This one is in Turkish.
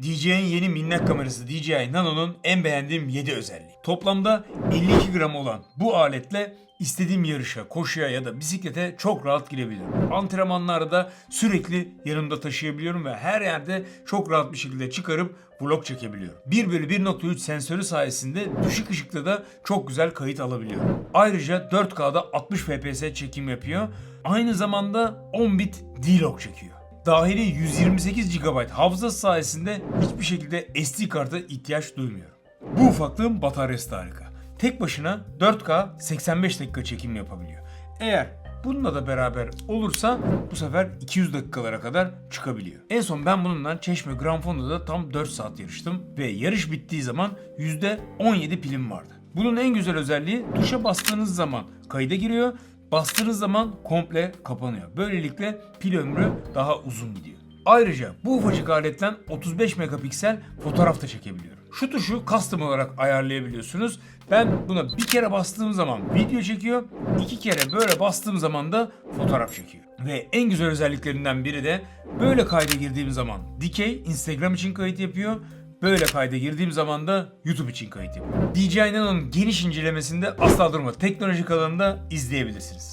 DJI'nin yeni minnak kamerası DJI Nano'nun en beğendiğim 7 özelliği. Toplamda 52 gram olan bu aletle istediğim yarışa, koşuya ya da bisiklete çok rahat girebiliyorum. Antrenmanlarda sürekli yanımda taşıyabiliyorum ve her yerde çok rahat bir şekilde çıkarıp vlog çekebiliyorum. 1 bölü 1.3 sensörü sayesinde düşük ışıkta da çok güzel kayıt alabiliyorum. Ayrıca 4K'da 60 FPS çekim yapıyor. Aynı zamanda 10 bit D-Log çekiyor. Dahili 128 GB hafızası sayesinde hiçbir şekilde SD karta ihtiyaç duymuyorum. Bu ufaklığın bataryası da harika. Tek başına 4K 85 dakika çekim yapabiliyor. Eğer bununla da beraber olursa bu sefer 200 dakikalara kadar çıkabiliyor. En son ben bununla Çeşme Grand Fondo'da tam 4 saat yarıştım ve yarış bittiği zaman %17 pilim vardı. Bunun en güzel özelliği tuşa bastığınız zaman kayda giriyor Bastığınız zaman komple kapanıyor. Böylelikle pil ömrü daha uzun gidiyor. Ayrıca bu ufacık aletten 35 megapiksel fotoğraf da çekebiliyorum. Şu tuşu custom olarak ayarlayabiliyorsunuz. Ben buna bir kere bastığım zaman video çekiyor, iki kere böyle bastığım zaman da fotoğraf çekiyor. Ve en güzel özelliklerinden biri de böyle kayda girdiğim zaman dikey Instagram için kayıt yapıyor. Böyle kayda girdiğim zaman da YouTube için kayıt yapıyorum. DJI Nano'nun geniş incelemesinde asla durma teknolojik alanında izleyebilirsiniz.